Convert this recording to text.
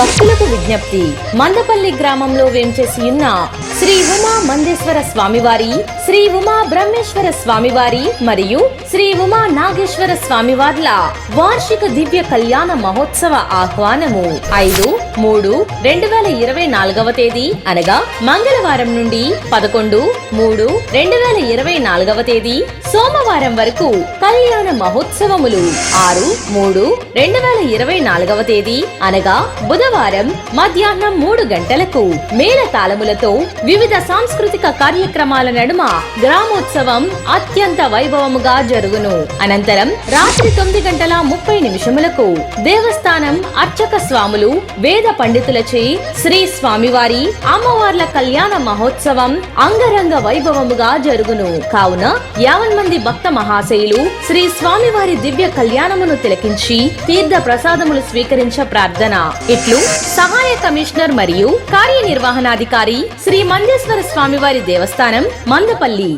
భక్తులకు విజ్ఞప్తి. మందపల్లి గ్రామంలో వేంచేసి ఉన్న శ్రీ ఉమా మందేశ్వర స్వామివారి శ్రీ ఉమా బ్రహ్మేశ్వర స్వామివారి మరియు శ్రీ ఉమా నాగేశ్వర స్వామివార్ల వార్షిక దివ్య కళ్యాణ మహోత్సవ ఆహ్వానము. ఐదు మూడు రెండు వేల ఇరవై నాలుగవ తేదీ అనగా మంగళవారం నుండి పదకొండు మూడు రెండు వేల ఇరవై నాలుగవ తేదీ సోమవారం వరకు కళ్యాణ మహోత్సవములు. ఆరు మూడు రెండు వేల ఇరవై నాలుగవ తేదీ అనగా బుధవారం మధ్యాహ్నం మూడు గంటలకు మేళ తాళములతో వివిధ సాంస్కృతిక కార్యక్రమాల నడుమ గ్రామోత్సవం అత్యంత వైభవముగా జరుగును. అనంతరం రాత్రి తొమ్మిది గంటల ముప్పై నిమిషములకు దేవస్థానం అర్చక స్వాములు వేద పండితులచే శ్రీ స్వామివారి అమ్మవార్ల కళ్యాణ మహోత్సవం అంగరంగ వైభవముగా జరుగును. కావున యావన్ మంది భక్త మహాశయులు శ్రీ స్వామివారి దివ్య కళ్యాణమును తిలకించి తీర్థ ప్రసాదములు స్వీకరించ ప్రార్థన. ఇట్లు సహాయ కమిషనర్ మరియు కార్యనిర్వహణాధికారి శ్రీ మంజేశ్వర స్వామివారి దేవస్థానం మందపల్లి.